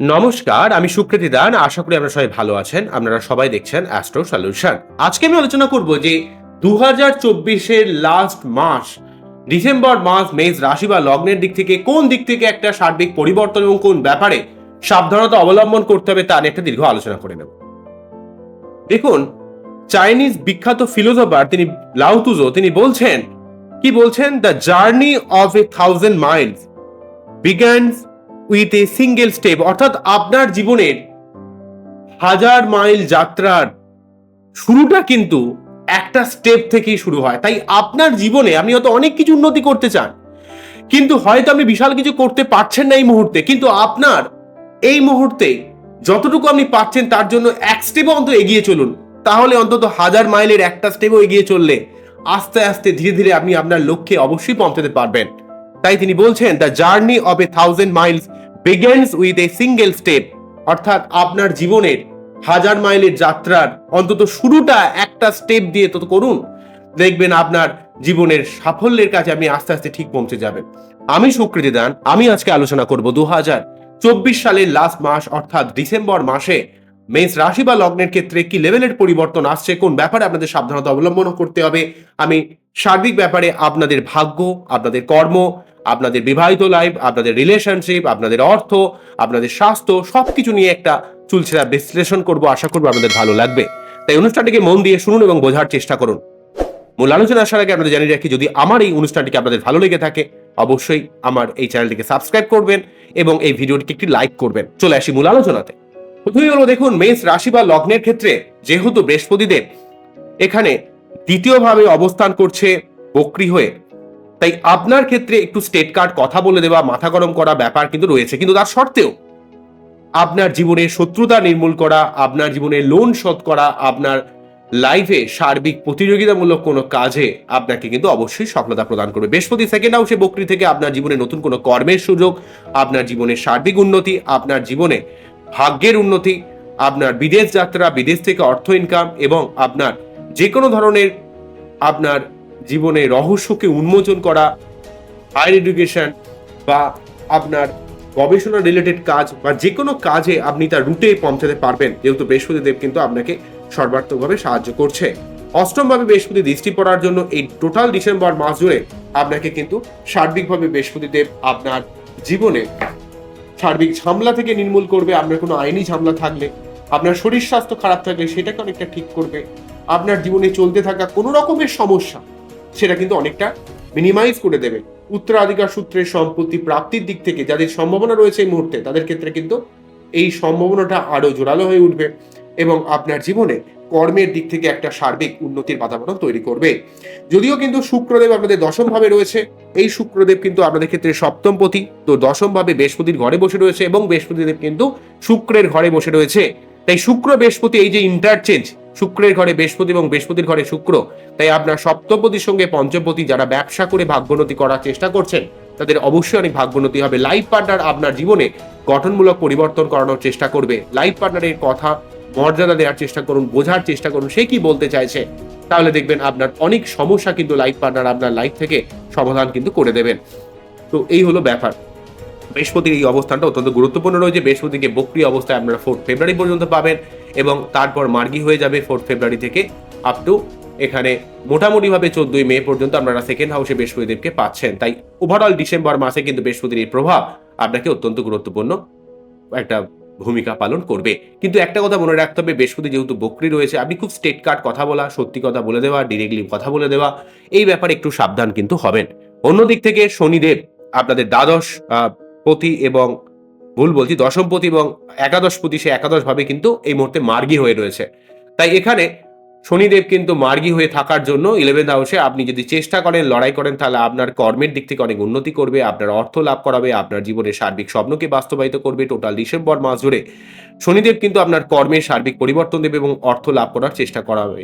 নমস্কার, আমি সুকৃতি দান। আশা করি আপনারা সবাই ভালো আছেন। আপনারা সবাই দেখছেন অ্যাস্ট্রো সলিউশন আজকে আমি আলোচনা করব যে দু হাজার চব্বিশের লাস্ট মাস, ডিসেম্বর মাস, মেষ রাশি বা লগ্নের দিক থেকে কোন দিক থেকে একটা সার্বিক পরিবর্তন এবং কোন ব্যাপারে সাবধানতা অবলম্বন করতে হবে তা নিয়ে একটা দীর্ঘ আলোচনা করে নেব। দেখুন চাইনিজ বিখ্যাত ফিলোসফার তিনি লাউতুজো তিনি বলছেন, কি বলছেন? The journey of a thousand miles begins with a single step অর্থাৎ আপনার জীবনের হাজার মাইল যাত্রার শুরুটা কিন্তু একটা স্টেপ থেকেই শুরু হয়। তাই আপনার জীবনে আপনি হয়তো অনেক কিছু উন্নতি করতে চান, কিন্তু হয়তো আপনি বিশাল কিছু করতে পারছেন না এই মুহূর্তে, কিন্তু আপনার এই মুহূর্তে যতটুকু আপনি পাচ্ছেন তার জন্য এক স্টেপও অন্তত এগিয়ে চলুন। তাহলে অন্তত হাজার মাইলের একটা স্টেপও এগিয়ে চললে আস্তে আস্তে ধীরে ধীরে আপনি আপনার লক্ষ্যে অবশ্যই পৌঁছাতে পারবেন। তাই তিনি বলছেন the journey of a thousand miles begins with a single step অর্থাৎ আপনার জীবনের হাজার মাইলের যাত্রার অন্তত শুরুটা একটা স্টেপ দিয়ে তো করুন। দেখবেন আপনার জীবনের সাফল্যের কাছে আপনি আস্তে আস্তে ঠিক পৌঁছে যাবেন। আমি সুকৃতি দান, আমি আজকে আলোচনা করব দু হাজার চব্বিশ সালের লাস্ট মাস, অর্থাৎ ডিসেম্বর মাসে। মেষ রাশি বা লগ্নের ক্ষেত্রে কি লেভেলের পরিবর্তন আসছে, কোন ব্যাপারে আপনাদের সাবধানতা অবলম্বন করতে হবে? আমি সার্বিক ব্যাপারে আপনাদের ভাগ্য, আপনাদের কর্ম আপনাদের বিবাহিত লাইফ আপনাদের রিলেশনশিপ আপনাদের অর্থ, আপনাদের স্বাস্থ্য, সবকিছু নিয়ে একটা চুলছেরা বিশ্লেষণ করব, আশা করব আপনাদের ভালো লাগবে। তাই অনুষ্ঠানটিকে মন দিয়ে শুনুন এবং বোঝার চেষ্টা করুন। মূল আলোচনা আসার আগে আপনাদের জানিয়ে রাখি, যদি আমার এই অনুষ্ঠানটিকে আপনাদের ভালো লেগে থাকে, অবশ্যই আমার এই চ্যানেলটিকে সাবস্ক্রাইব করবেন এবং এই ভিডিওটিকে একটি লাইক করবেন। চলে আসি মূল আলোচনাতে। প্রথমেই হলো দেখুন, মেষ রাশি বা লগ্নের ক্ষেত্রে যেহেতু বৃহস্পতিদেব এখানে দ্বিতীয়ভাবে অবস্থান করছে বক্রি হয়ে তাই আপনার ক্ষেত্রে একটু স্টেট কার্ড কথা বলে দেওয়া, মাথা গরম করা ব্যাপার কিন্তু রয়েছে। কিন্তু তার সত্ত্বেও আপনার জীবনে শত্রুতা নির্মূল করা, আপনার জীবনে লোন শোধ করা, আপনার লাইফে সার্বিক প্রতিযোগিতামূলক কোনো কাজে আপনাকে কিন্তু অবশ্যই সফলতা প্রদান করবে। বৃহস্পতি সেকেন্ড হাউসে বকরি থেকে আপনার জীবনে নতুন কোনো কর্মের সুযোগ, আপনার জীবনে সার্বিক উন্নতি, আপনার জীবনে ভাগ্যের উন্নতি, আপনার বিদেশ যাত্রা, বিদেশ থেকে অর্থ ইনকাম এবং আপনার যে কোনো ধরনের আপনার জীবনে রহস্যকে উন্মোচন করা হায়ার এডুকেশন বা আপনার গবেষণা রিলেটেড কাজ বা যে কোনো কাজে আপনি তার রুটে পৌঁছাতে পারবেন। যেহেতু বৃহস্পতিদেব কিন্তু আপনাকে সর্বাত্মকভাবে সাহায্য করছে। অষ্টমভাবে বৃহস্পতি দৃষ্টি পড়ার জন্য এই টোটাল ডিসেম্বর মাস জুড়ে আপনাকে কিন্তু সার্বিকভাবে বৃহস্পতিদেব আপনার জীবনে সার্বিক ঝামলা থেকে নির্মূল করবে, আপনার কোনো আইনি ঝামলা থাকলে, আপনার শরীর স্বাস্থ্য খারাপ থাকলে সেটাকে অনেকটা ঠিক করবে, আপনার জীবনে চলতে থাকা কোনো রকমের সমস্যা সেটা কিন্তু অনেকটা মিনিমাইজ করে দেবে। উত্তরাধিকার সূত্রে সম্পত্তি প্রাপ্তির দিক থেকে যাদের সম্ভাবনা রয়েছে এই মুহূর্তে, তাদের ক্ষেত্রে কিন্তু এই সম্ভাবনাটা আরও জোরালো হয়ে উঠবে এবং আপনার জীবনে কর্মের দিক থেকে একটা সার্বিক উন্নতির বাতাবরণ তৈরি করবে। যদিও কিন্তু শুক্রদেব আপনাদের দশম ভাবে রয়েছে, এই শুক্রদেব কিন্তু আপনাদের ক্ষেত্রে সপ্তম পতি তো দশম ভাবে বৃহস্পতির ঘরে বসে রয়েছে এবং বৃহস্পতিদেব কিন্তু শুক্রের ঘরে বসে রয়েছে। তাই শুক্র, বৃহস্পতি এই যে ইন্টারচেঞ্জ শুক্রের ঘরে বৃহস্পতি এবং বৃহস্পতির ঘরে শুক্র, তাই আপনার সপ্তপতির সঙ্গে পঞ্চপতি যারা ব্যবসা করে ভাগ্যোন্নতি করার চেষ্টা করছেন, তাদের অবশ্যই অনেক ভাগ্যোন্নতি হবে। লাইফ পার্টনার আপনার জীবনে গঠনমূলক পরিবর্তন করানোর চেষ্টা করবে। লাইফ পার্টনারের কথা মর্যাদা দেওয়ার চেষ্টা করুন, বোঝার চেষ্টা করুন, সে কি বলতে চাইছে? তাহলে দেখবেন আপনার অনেক সমস্যা কিন্তু লাইফ পার্টনার আপনার লাইফ থেকে সমাধান কিন্তু করে দেবেন। তো এই হলো ব্যাপার। বৃহস্পতির এই অবস্থানটা অত্যন্ত গুরুত্বপূর্ণ রয়েছে। বৃহস্পতিকে বক্রি অবস্থায় আপনারা ফোর্থ ফেব্রুয়ারি পর্যন্ত পাবেন এবং তারপর মার্গি হয়ে যাবে ফোর্থ ফেব্রুয়ারি থেকে আপ টু এখানে মোটামুটিভাবে চোদ্দই মে পর্যন্ত আপনারা সেকেন্ড হাউসে বৃহস্পতিদেবকে পাচ্ছেন। তাই ওভারঅল ডিসেম্বর মাসে কিন্তু বৃহস্পতির এই প্রভাব আপনাকে অত্যন্ত গুরুত্বপূর্ণ একটা ভূমিকা পালন করবে। কিন্তু একটা কথা মনে রাখতে হবে, বৃহস্পতি যেহেতু বকরি রয়েছে, আপনি খুব স্টেট কার্ড কথা বলা, সত্যি কথা বলে দেওয়া ডিরেক্টলি কথা বলে দেওয়া, এই ব্যাপারে একটু সাবধান কিন্তু হবেন। অন্যদিক থেকে শনিদেব আপনাদের দ্বাদশ পতি এবং ভুল বলছি দশম পতি এবং একাদশ পতি সে একাদশ ভাবে কিন্তু এই মুহূর্তে মার্গী হয়ে রয়েছে। তাই এখানে শনিদেব কিন্তু মার্গী হয়ে থাকার জন্য ইলেভেন্থ হাউসে আপনি যদি চেষ্টা করেন, লড়াই করেন, তাহলে আপনার কর্মের দিক থেকে অনেক উন্নতি করবে, আপনার অর্থ লাভ করাবে, আপনার জীবনের সার্বিক স্বপ্নকে বাস্তবায়িত করবে টোটাল ডিসেম্বর মাস জুড়ে শনিদেব কিন্তু আপনার কর্মে সার্বিক পরিবর্তন দেবে এবং অর্থ লাভ করার চেষ্টা করাবে।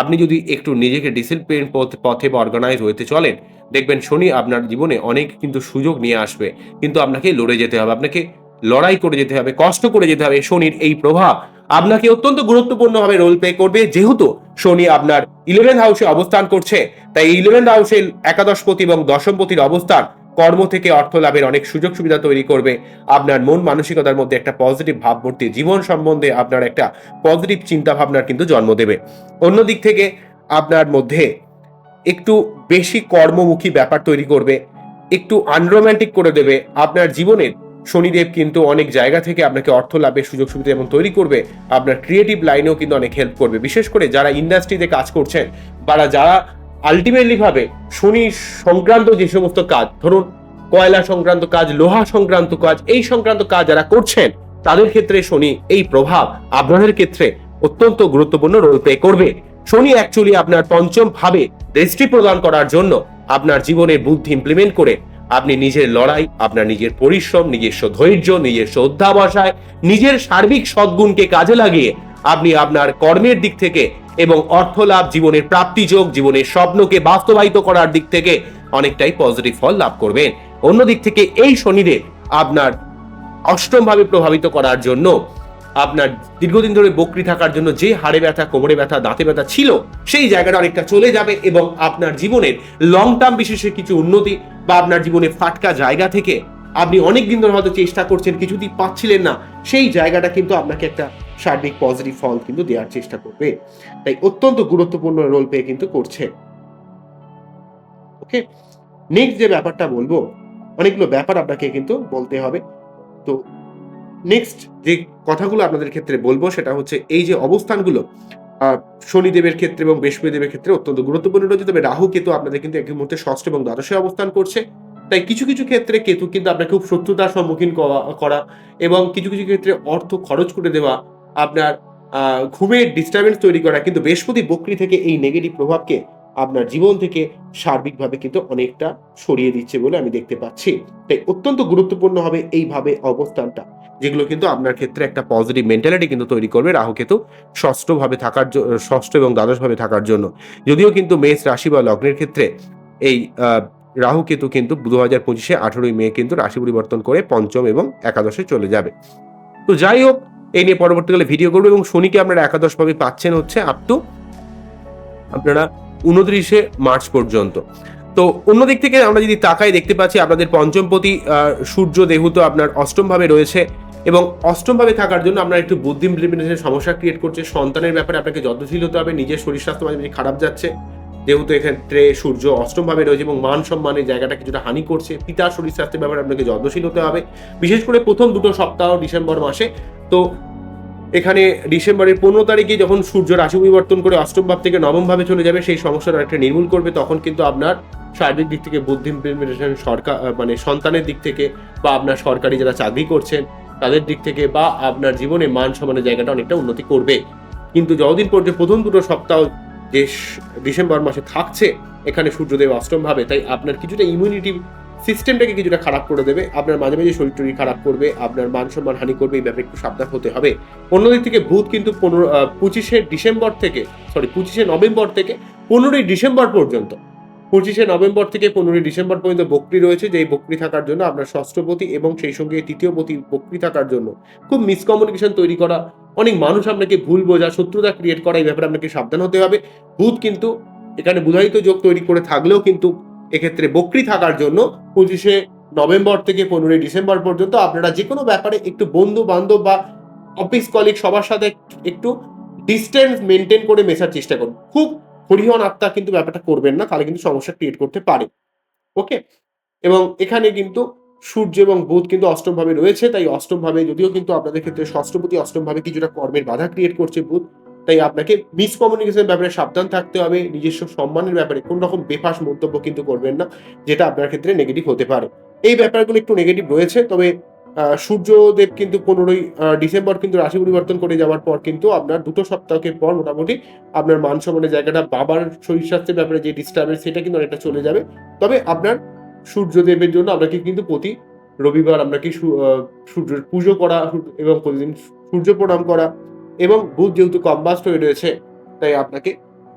আপনি যদি একটু নিজেকে ডিসিপ্লিন পথে বা অর্গানাইজ হইতে চলেন, দেখবেন শনি আপনার জীবনে অনেক কিন্তু সুযোগ নিয়ে আসবে। কিন্তু আপনাকে লড়ে যেতে হবে, আপনাকে লড়াই করে যেতে হবে, কষ্ট করে যেতে হবে, শনির এই প্রভাব আপনাকে অত্যন্ত গুরুত্বপূর্ণভাবে রোল প্লে করবে। যেহেতু শনি আপনার ইলেভেন হাউসে অবস্থান করছে, তাই ইলেভেন হাউসে একাদশপতি এবং দশমপতির অবস্থান কর্ম থেকে অর্থ লাভের অনেক সুযোগ সুবিধা তৈরি করবে। আপনার মন মানসিকতার মধ্যে একটা পজিটিভ ভাবমূর্তি জীবন সম্বন্ধে আপনার একটা পজিটিভ চিন্তা ভাবনার কিন্তু জন্ম দেবে। অন্যদিক থেকে আপনার মধ্যে একটু বেশি কর্মমুখী ব্যাপার তৈরি করবে, একটু আনরোম্যান্টিক করে দেবে। আপনার জীবনের শনিদেব কিন্তু অনেক জায়গা থেকে আপনাকে অর্থ লাভের সুযোগ সুবিধা যেমন তৈরি করবে। আপনার ক্রিয়েটিভ লাইনেও কিন্তু অনেক হেল্প করবে। বিশেষ করে যারা ইন্ডাস্ট্রিতে কাজ করছেন, বা যারা আলটিমেটলি ভাবে শনি সংক্রান্ত যে সমস্ত কাজ, ধরুন কয়লা সংক্রান্ত কাজ, লোহা সংক্রান্ত কাজ, এই সংক্রান্ত কাজ যারা করছেন, তাদের ক্ষেত্রে শনি এই প্রভাব আপনাদের ক্ষেত্রে অত্যন্ত গুরুত্বপূর্ণ রোল প্লে করবে। শনি অ্যাকচুয়ালি আপনার পঞ্চম ভাবে দৃষ্টি প্রদান করার জন্য আপনার জীবনের বুদ্ধি ইমপ্লিমেন্ট করে আপনি নিজের লড়াই, আপনার নিজের পরিশ্রম, নিজস্ব ধৈর্য, নিজস্ব অধ্যাবসায়, নিজের সার্বিক সদ্গুণকে কাজে লাগিয়ে আপনি আপনার কর্মের দিক থেকে এবং অর্থ লাভ জীবনের প্রাপ্তিযোগ, জীবনের স্বপ্নকে বাস্তবায়িত করার দিক থেকে অনেকটাই পজিটিভ ফল লাভ করবেন। অন্য দিক থেকে এই শনিদেব আপনার অষ্টম ভাবে প্রভাবিত করার জন্য আপনার দীর্ঘদিন ধরে বকরি থাকার জন্য যে হাড়ে ব্যথা, কোমরে ব্যথা, দাঁতে ব্যথা ছিল, সেই জায়গাটা অনেকটা চলে যাবে এবং আপনার জীবনের লং টার্ম বিশেষে কিছু উন্নতি বা আপনার জীবনে ফাটকা জায়গা থেকে আপনি অনেক দিন ধরে হয়তো চেষ্টা করছেন, কিছুতেই পাচ্ছিলেন না, সেই জায়গাটা কিন্তু আপনাকে একটা সার্বিক পজিটিভ ফল কিন্তু দেওয়ার চেষ্টা করবে। তাই অত্যন্ত গুরুত্বপূর্ণ রোল প্লে কিন্তু করছে। ওকে নেক্সট যে ব্যাপারটা বলব, অনেকগুলো ব্যাপার আপনাকে কিন্তু বলতে হবে। তো নেক্সট যে কথাগুলো আপনাদের ক্ষেত্রে বলব, সেটা হচ্ছে এই যে অবস্থানগুলো শনিদেবের ক্ষেত্রে এবং বৃহস্পতিদেবের ক্ষেত্রে অত্যন্ত গুরুত্বপূর্ণ রয়েছে। তবে রাহু কেতু আপনাদের কিন্তু একই মুহূর্তে ষষ্ঠ এবং দ্বাদশে অবস্থান করছে। তাই কিছু কিছু ক্ষেত্রে কেতু কিন্তু আপনাকে খুব শত্রুতার সম্মুখীন করা- এবং কিছু কিছু ক্ষেত্রে অর্থ খরচ করে দেওয়া আপনার ঘুমের ডিস্টারবেন্স তৈরি করা, কিন্তু বৃহস্পতি বকরি থেকে এই নেগেটিভ প্রভাবকে আপনার জীবন থেকে সার্বিকভাবে কিন্তু অনেকটা সরিয়ে দিচ্ছে বলে আমি দেখতে পাচ্ছি। তাই অত্যন্ত গুরুত্বপূর্ণ হবে এইভাবে অবস্থানটা, যেগুলো কিন্তু আপনার ক্ষেত্রে একটা পজিটিভ মেন্টালিটি কিন্তু তৈরি করবে রাহু কেতু ষষ্ঠ ভাবে থাকার ষষ্ঠ এবং দ্বাদশভাবে থাকার জন্য। যদিও কিন্তু মেষ রাশি বা লগ্নের ক্ষেত্রে এই রাহু কেতু কিন্তু দু হাজার পঁচিশে আঠেরোই মে কিন্তু রাশি পরিবর্তন করে পঞ্চম এবং একাদশে চলে যাবে। তো যাই হোক এই নিয়ে পরবর্তীকালে ভিডিও করব এবং শনিকে আপনারা একাদশ ভাবে পাচ্ছেন হচ্ছে আপ টু আপনারা উনত্রিশে মার্চ পর্যন্ত। তো অন্যদিক থেকে আমরা যদি তাকাই দেখতে পাচ্ছি আপনাদের পঞ্চমপতি সূর্য দেহুত আপনার অষ্টম ভাবে রয়েছে এবং অষ্টম ভাবে থাকার জন্য আপনার একটু বুদ্ধি ইমপ্লিমেন্টেশনের সমস্যা ক্রিয়েট করছে, সন্তানের ব্যাপারে আপনাকে যত্নশীল হতে হবে, নিজের শরীর স্বাস্থ্য মাঝে খারাপ যাচ্ছে। যেহেতু এক্ষেত্রে সূর্য অষ্টম ভাবে রয়েছে এবং মান সম্মানের জায়গাটা কিছুটা হানি করছে, পিতার শরীর স্বাস্থ্যের ব্যাপারে আপনাকে যত্নশীল হতে হবে। বিশেষ করে প্রথম দুটো সপ্তাহ ডিসেম্বর মাসে। তো এখানে ডিসেম্বরের পনেরো তারিখে যখন সূর্য রাশি পরিবর্তন করে অষ্টম ভাব থেকে নবম ভাবে চলে যাবে, সেই সমস্যাটা একটা নির্মূল করবে। তখন কিন্তু আপনার সার্বিক দিক থেকে বুদ্ধি ইমপ্লিমেন্টেশন সরকার মানে সন্তানের দিক থেকে বা আপনার সরকারি যারা চাকরি করছেন, তাদের দিক থেকে বা আপনার জীবনে মান সম্মানের জায়গাটা অনেকটা উন্নতি করবে। কিন্তু যতদিন পর্যন্ত প্রথম দুটো সপ্তাহ যে স- ডিসেম্বর মাসে থাকছে, এখানে সূর্যদেব অষ্টম ভাবে, তাই আপনার কিছুটা ইমিউনিটি সিস্টেমটাকে কিছুটা খারাপ করে দেবে, আপনার মাঝে মাঝে শরীর টরীর খারাপ করবে, আপনার মান সম্মান হানি করবে, এই ব্যাপারে একটু সাবধান হতে হবে। অন্যদিক থেকে বুধ কিন্তু পনেরো পঁচিশে ডিসেম্বর থেকে সরি পঁচিশে নভেম্বর থেকে পনেরোই ডিসেম্বর পর্যন্ত, পঁচিশে নভেম্বর থেকে পনেরোই ডিসেম্বর পর্যন্ত বকরি রয়েছে, যেই বকরি থাকার জন্য আপনার ষষ্ঠপতি এবং সেই সঙ্গে তৃতীয়পতি বকরি থাকার জন্য খুব মিসকমিউনিকেশন তৈরি করা অনেক মানুষ আপনাকে ভুল বোঝা, শত্রুতা ক্রিয়েট করা, এই ব্যাপারে আপনাকে সাবধান হতে হবে। বুধ কিন্তু এখানে বুধায়িত যোগ তৈরি করে থাকলেও কিন্তু এক্ষেত্রে বকরি থাকার জন্য পঁচিশে নভেম্বর থেকে পনেরোই ডিসেম্বর পর্যন্ত আপনারা যে কোনো ব্যাপারে একটু বন্ধু বান্ধব বা অফিস কলিগ সবার সাথে একটু ডিস্টেন্স মেনটেন করে মেশার চেষ্টা করুন। খুব হরিহন আত্মা কিন্তু ব্যাপারটা করবেন না, তাহলে কিন্তু সমস্যা ক্রিয়েট করতে পারে। ওকে এবং এখানে কিন্তু সূর্য এবং বুধ কিন্তু অষ্টম ভাবে রয়েছে, তাই অষ্টম ভাবে যদিও কিন্তু আপনাদের ক্ষেত্রে ষষ্ঠপতি অষ্টম ভাবে কিছুটা কর্মের বাধা ক্রিয়েট করছে বুধ, তাই আপনাকে মিসকমিউনিকেশন ব্যাপারে সাবধান থাকতে হবে, নিজস্ব সম্মানের ব্যাপারে কোন রকম বেফাস মন্তব্য কিন্তু করবেন না, যেটা আপনার ক্ষেত্রে নেগেটিভ হতে পারে। এই ব্যাপারগুলো একটু নেগেটিভ রয়েছে, তবে সূর্যদেব কিন্তু পনেরোই ডিসেম্বর কিন্তু রাশি পরিবর্তন করে যাওয়ার পর কিন্তু আপনার দুটো সপ্তাহকে পর মোটামুটি আপনার মান সম্মানের জায়গাটা বাবার শরীর স্বাস্থ্যের ব্যাপারে যে ডিস্টার্বেন্স সেটা কিন্তু অনেকটা চলে যাবে। তবে আপনার সূর্যদেবের জন্য আপনাকে কিন্তু প্রতি রবিবার আমরা কি সূর্যের পুজো করা এবং প্রতিদিন সূর্য প্রণাম করা এবং বুধ যেহেতু কম্বাস্ট হয়ে রয়েছে, তাই আপনাকে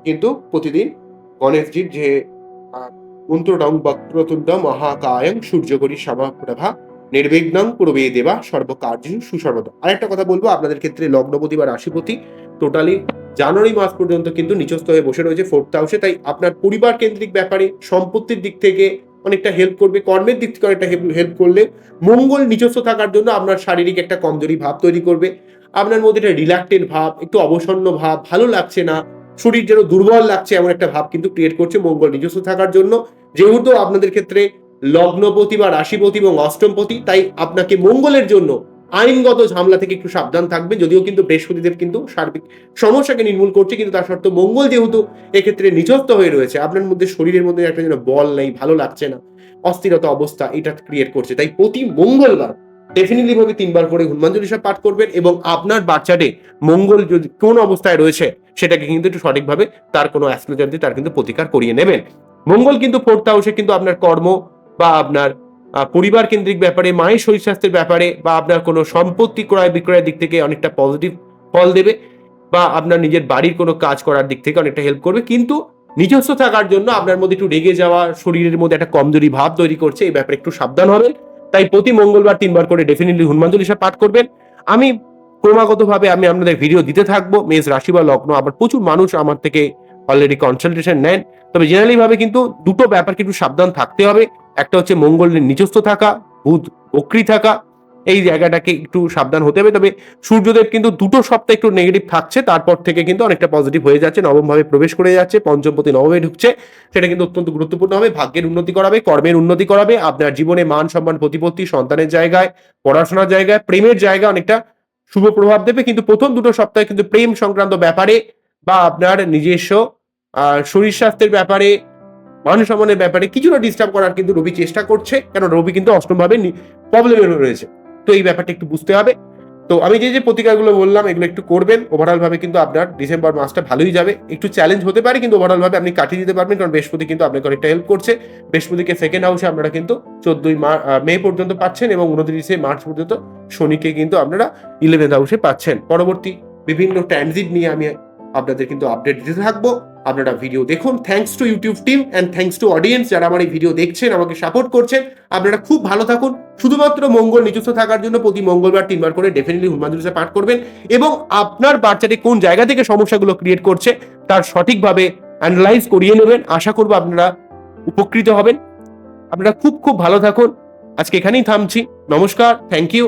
কিন্তু প্রতিদিন গণেশজির যে মন্ত্রডং বক্রতুণ্ড মহাকায়ং সূর্যগরি সভাপ্রভা নির্বিঘ্নং পূর্বে দেবা সর্বকার্য সুসর্বত। আরেকটা কথা বলব, আপনাদের ক্ষেত্রে লগ্নপতি বা রাশিপতি টোটালি জানুয়ারি মাস পর্যন্ত কিন্তু নিচস্থ হয়ে বসে রয়েছে ফোর্থ হাউসে তাই আপনার পরিবার কেন্দ্রিক ব্যাপারে সম্পত্তির দিক থেকে অনেকটা হেল্প করবে। কর্মের দিক থেকে অনেকটা হেল্প করলে মঙ্গল নিজস্ব থাকার জন্য আপনার শারীরিক একটা কমজোরি ভাব তৈরি করবে। আপনার মধ্যে একটা রিল্যাক্টেড ভাব, একটু অবসন্ন ভাব, ভালো লাগছে না, শরীর যেন দুর্বল লাগছে এমন একটা ভাব কিন্তু ক্রিয়েট করছে মঙ্গল নিজস্ব থাকার জন্য। যেহেতু আপনাদের ক্ষেত্রে লগ্নপতি বা রাশিপতি এবং অষ্টমপতি, তাই আপনাকে মঙ্গলের জন্য আইনগত ঝামেলা থেকে একটু সাবধান থাকবে, যদিও কিন্তু বৃহস্পতিদেব কিন্তু সার্বিক সমস্যাকে নির্মূল করছে, কিন্তু তার সত্ত্বেও মঙ্গল যেহেতু এক্ষেত্রে নিজস্ব হয়ে রয়েছে, আপনার মধ্যে শরীরের মধ্যে একটা যেন বল নেই, ভালো লাগছে না, অস্থিরতা অবস্থা এটা ক্রিয়েট করছে, তাই প্রতি মঙ্গলবার ডেফিনেটলি ভাবে তিনবার করে হনুমান চল্লিশা পাঠ করবেন এবং আপনার বাচ্চাটি মঙ্গল যদি কোন অবস্থায় রয়েছে, সেটাকে কিন্তু একটু সঠিকভাবে তার কোনো অ্যাস্ট্রোলজার দিয়ে তার কিন্তু প্রতিকার করিয়ে নেবেন। মঙ্গল কিন্তু ফোর্থ হাউসে কিন্তু আপনার কর্ম বা আপনার পরিবার কেন্দ্রিক ব্যাপারে, মায়ের শরীর স্বাস্থ্যের ব্যাপারে, বা আপনার কোনো সম্পত্তি ক্রয় বিক্রয়ের দিক থেকে অনেকটা পজিটিভ ফল দেবে, বা আপনার নিজের বাড়ির কোনো কাজ করার দিক থেকে অনেকটা হেল্প করবে। কিন্তু নিজস্ব থাকার জন্য আপনার মধ্যে একটু রেগে যাওয়া, শরীরের মধ্যে একটা কমজোরি ভাব তৈরি করছে, এই ব্যাপারে একটু সাবধান হবেন। তাই প্রতি মঙ্গলবার তিনবার করে ডেফিনেটলি হনুমান চল্লিশা পাঠ করবেন। আমি ক্রমাগতভাবে আমি আপনাদের ভিডিও দিতে থাকব। মেষ রাশি বা লগ্ন, আবার প্রচুর মানুষ আমার থেকে অলরেডি কনসালটেশন নেন। তবে জেনারেলি ভাবে কিন্তু দুটো ব্যাপারকে একটু সাবধান থাকতে হবে। একটা হচ্ছে মঙ্গলের নিজস্ব থাকা, বুধ বক্রি থাকা, এই জায়গাটাকে একটু সাবধান হতে হবে। তবে সূর্যদেব কিন্তু দুটো সপ্তাহ একটু নেগেটিভ থাকছে, তারপর থেকে কিন্তু অনেকটা পজিটিভ হয়ে যাচ্ছে, নবমভাবে প্রবেশ করে যাচ্ছে, পঞ্চমপতি নবমে ঢুকছে। সেটা কিন্তু অত্যন্ত গুরুত্বপূর্ণ হবে, ভাগ্যের উন্নতি করাবে, কর্মের উন্নতি করাবে, আপনার জীবনে মান সম্মান, প্রতিপত্তি, সন্তানের জায়গায়, পড়াশোনার জায়গায়, প্রেমের জায়গায় অনেকটা শুভ প্রভাব দেবে। কিন্তু প্রথম দুটো সপ্তাহে কিন্তু প্রেম সংক্রান্ত ব্যাপারে বা আপনার নিজস্ব শরীর স্বাস্থ্যের ব্যাপারে মান সম্মানের ব্যাপারে কিছুটা ডিস্টার্ব করার কিন্তু রবি চেষ্টা করছে, কেন রবি কিন্তু অষ্টমভাবে প্রবলেমে রয়েছে। তো এই ব্যাপারটা একটু বুঝতে হবে। তো আমি যে যে প্রতিকারগুলো বললাম, এগুলো একটু করবেন। ওভারঅল ভাবে কিন্তু আপনার ডিসেম্বর মাসটা ভালোই যাবে। একটু চ্যালেঞ্জ হতে পারে, কিন্তু ওভারঅল ভাবে আপনি কাটিয়ে দিতে পারবেন, কারণ বৃহস্পতি কিন্তু আপনাকে অনেকটা হেল্প করছে। বৃহস্পতিকে সেকেন্ড হাউসে আপনারা কিন্তু চোদ্দই মে পর্যন্ত পাচ্ছেন এবং উনত্রিশে মার্চ পর্যন্ত শনিকে কিন্তু আপনারা ইলেভেন্থ হাউসে পাচ্ছেন। পরবর্তী বিভিন্ন ট্রানজিট নিয়ে আমি আপনাদের কিন্তু আপডেট দিতে থাকব। আপনারা ভিডিও দেখুন। Thanks to YouTube team and thanks to audience যারা আমার এই ভিডিও দেখছেন, আমাকে সাপোর্ট করছেন, আপনারা খুব ভালো থাকুন। শুধুমাত্র মঙ্গল নিজস্ব থাকার জন্য প্রতি মঙ্গলবার তিনবার করে ডেফিনেটলি হনুমান চল্লিশা পাঠ করবেন এবং আপনার বাচ্চাটি কোন জায়গা থেকে সমস্যাগুলো ক্রিয়েট করছে, তার সঠিকভাবে অ্যানালাইজ করিয়ে নেবেন। আশা করব আপনারা উপকৃত হবেন। আপনারা খুব খুব ভালো থাকুন। আজকে এখানেই থামছি। নমস্কার। Thank you